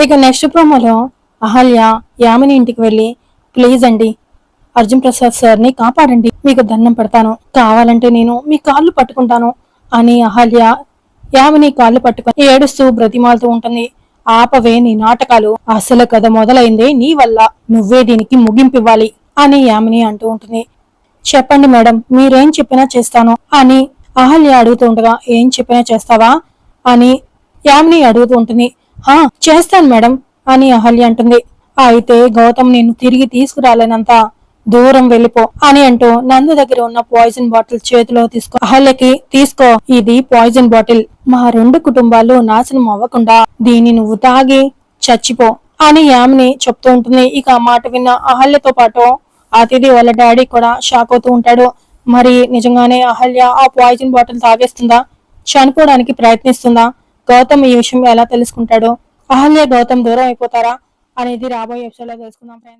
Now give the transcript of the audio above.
ఇక నెక్స్ట్ ప్రోమోలో అహల్య యామిని ఇంటికి వెళ్ళి ప్లీజ్ అండి అర్జున్ ప్రసాద్ సార్ని కాపాడండి మీకు దండం పెడతాను. కావాలంటే నేను మీ కాళ్ళు పట్టుకుంటాను అని అహల్య యామిని కాళ్ళు పట్టుకుని ఏడుస్తూ బ్రతిమాలుతూ ఉంటుంది. ఆపవే నీ నాటకాలు అసలు కథ మొదలైందే నీ వల్ల నువ్వే దీనికి ముగింపివ్వాలి అని యామిని అంటూ ఉంటుంది. చెప్పండి మేడం మీరేం చెప్పినా చేస్తాను అని అహల్య అడుగుతూ ఉండగా ఏం చెప్పినా చేస్తావా? అని యామిని అడుగుతూ ఉంటుంది. ఆ చేస్తాను మేడం అని అహల్య అంటుంది. అయితే గౌతమ్ నిన్ను తిరిగి తీసుకురాలేనంత దూరం వెళ్ళిపో అని అంటూ నందు దగ్గర ఉన్న పాయిజన్ బాటిల్ చేతిలో తీసుకో. అహల్యకి తీసుకో ఇది పాయిజన్ బాటిల్. మా రెండు కుటుంబాలు నాశనం అవ్వకుండా దీన్ని నువ్వు తాగి చచ్చిపో అని యామిని చెప్తూ ఉంటుంది. ఇక ఆ మాట విన్న అహల్యతో పాటు అతిథి వాళ్ళ డాడీ కూడా షాక్ అవుతూ ఉంటాడు. మరి నిజంగానే అహల్య ఆ పాయిజన్ బాటిల్ తాగేస్తుందా? చనిపోవడానికి ప్రయత్నిస్తుందా? గౌతమ్ ఈ విషయం ఎలా తెలుసుకుంటాడో? అహల్య గౌతమ్ దూరం అయిపోతారా? అనేది రాబోయే ఎపిసోడ్లో తెలుసుకుందాం ఫ్రెండ్స్